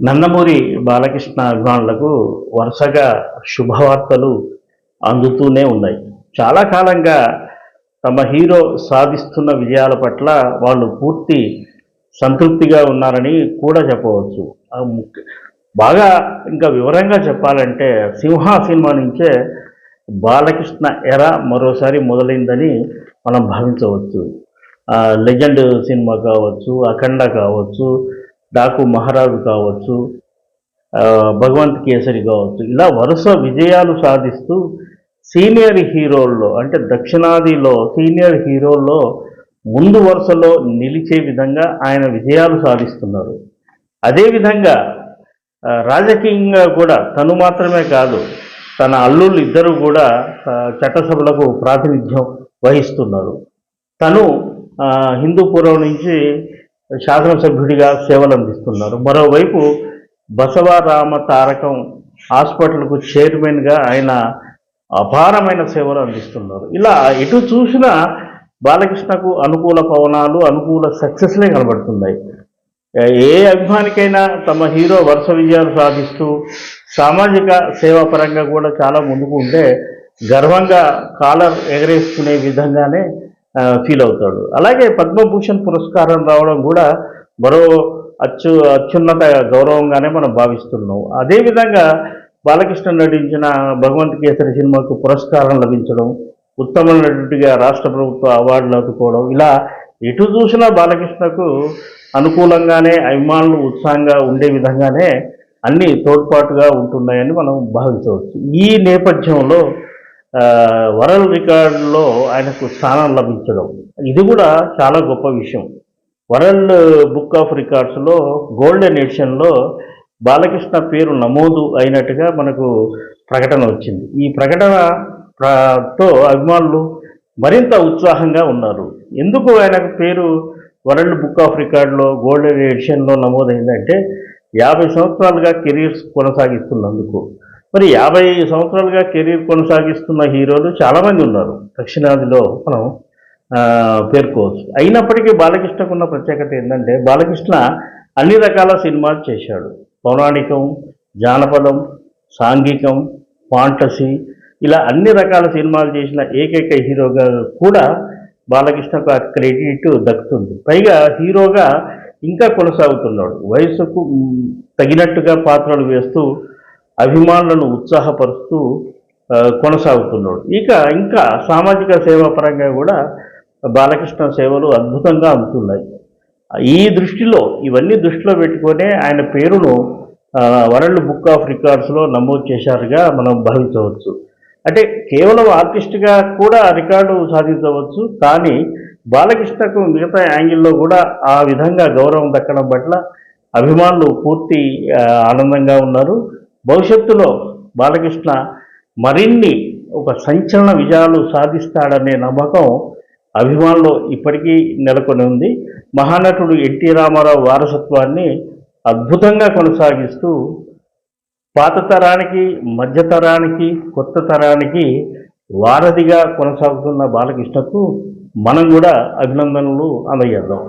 నందమూరి బాలకృష్ణ అభిమానులకు వరుసగా శుభవార్తలు అందుతూనే ఉన్నాయి. చాలా కాలంగా తమ హీరో సాధిస్తున్న విజయాల పట్ల వాళ్ళు పూర్తి సంతృప్తిగా ఉన్నారని కూడా చెప్పవచ్చు. బాగా ఇంకా వివరంగా చెప్పాలంటే సింహ సినిమా నుంచే బాలకృష్ణ ఎర మరోసారి మొదలైందని మనం భావించవచ్చు. లెజెండ్ సినిమా కావచ్చు అఖండ కావచ్చు డాకు మహారాజు కావచ్చు భగవంత్ కేసరి కావచ్చు ఇలా వరుస విజయాలు సాధిస్తూ సీనియర్ హీరోల్లో అంటే దక్షిణాదిలో సీనియర్ హీరోల్లో ముందు వరుసలో నిలిచే విధంగా ఆయన విజయాలు సాధిస్తున్నారు. అదేవిధంగా రాజకీయంగా కూడా తను మాత్రమే కాదు తన అల్లుళ్ళు ఇద్దరు కూడా చట్టసభలకు ప్రాతినిధ్యం వహిస్తున్నారు. తను హిందూపురం నుంచి శాసనసభ్యుడిగా సేవలు అందిస్తున్నారు. మరోవైపు బసవరామ తారకం హాస్పిటల్కు చైర్మన్గా ఆయన అపారమైన సేవలు అందిస్తున్నారు. ఇలా ఎటు చూసినా బాలకృష్ణకు అనుకూల పవనాలు అనుకూల సక్సెస్లే కనబడుతున్నాయి. ఏ అభిమానికైనా తమ హీరో వరుస విజయాలు సాధిస్తూ సామాజిక సేవా పరంగా కూడా చాలా ముందుకు ఉంటే గర్వంగా కాలర్ ఎగరేసుకునే విధంగానే ఫీల్ అవుతాడు. అలాగే పద్మభూషణ్ పురస్కారం రావడం కూడా మరో అత్యు అత్యున్నత గౌరవంగానే మనం భావిస్తున్నాం. అదేవిధంగా బాలకృష్ణ నటించిన భగవంత్ కేసరి సినిమాకు పురస్కారం లభించడం ఉత్తమ నటుడిగా రాష్ట్ర ప్రభుత్వ అవార్డులు అందుకోవడం ఇలా ఎటు చూసినా బాలకృష్ణకు అనుకూలంగానే అభిమానులు ఉత్సాహంగా ఉండే విధంగానే అన్ని తోడ్పాటుగా ఉంటున్నాయని మనం భావించవచ్చు. ఈ నేపథ్యంలో వరల్డ్ రికార్డులో ఆయనకు స్థానం లభించడం. ఇది కూడా చాలా గొప్ప విషయం. వరల్డ్ బుక్ ఆఫ్ రికార్డ్స్లో గోల్డెన్ ఎడిషన్లో బాలకృష్ణ పేరు నమోదు అయినట్టుగా మనకు ప్రకటన వచ్చింది. ఈ ప్రకటన తో అభిమానులు మరింత ఉత్సాహంగా ఉన్నారు. ఎందుకు ఆయన పేరు వరల్డ్ బుక్ ఆఫ్ రికార్డులో గోల్డెన్ ఎడిషన్లో నమోదైందంటే యాభై సంవత్సరాలుగా కెరీర్స్ కొనసాగిస్తున్నందుకు. మరి యాభై సంవత్సరాలుగా కెరీర్ కొనసాగిస్తున్న హీరోలు చాలామంది ఉన్నారు. దక్షిణాదిలో మనం పేర్కోవచ్చు. అయినప్పటికీ బాలకృష్ణకు ఉన్న ప్రత్యేకత ఏంటంటే బాలకృష్ణ అన్ని రకాల సినిమాలు చేశాడు. పౌరాణికం జానపదం సాంఘికం ఫాంటసీ ఇలా అన్ని రకాల సినిమాలు చేసిన ఏకైక హీరోగా కూడా బాలకృష్ణకు ఆ క్రెడిట్ దక్కుతుంది. పైగా హీరోగా ఇంకా కొనసాగుతున్నాడు. వయసుకు తగినట్టుగా పాత్రలు వేస్తూ అభిమానులను ఉత్సాహపరుస్తూ కొనసాగుతున్నాడు. ఇక ఇంకా సామాజిక సేవా పరంగా కూడా బాలకృష్ణ సేవలు అద్భుతంగా అందుతున్నాయి. ఈ దృష్టిలో ఇవన్నీ దృష్టిలో పెట్టుకొనే ఆయన పేరును వరల్డ్ బుక్ ఆఫ్ రికార్డ్స్లో నమోదు చేశారుగా మనం భావించవచ్చు. అంటే కేవలం ఆర్టిస్ట్గా కూడా రికార్డు సాధించవచ్చు కానీ బాలకృష్ణకు మిగతా యాంగిల్లో కూడా ఆ విధంగా గౌరవం దక్కడం పట్ల అభిమానులు పూర్తి ఆనందంగా ఉన్నారు. భవిష్యత్తులో బాలకృష్ణ మరిన్ని ఒక సంచలన విజయాలు సాధిస్తాడనే నమ్మకం అభిమానులు ఇప్పటికీ నెలకొని ఉంది. మహానటుడు ఎన్టీ రామారావు వారసత్వాన్ని అద్భుతంగా కొనసాగిస్తూ పాత తరానికి మధ్య తరానికి కొత్త తరానికి వారధిగా కొనసాగుతున్న బాలకృష్ణకు మనం కూడా అభినందనలు అందజేద్దాం.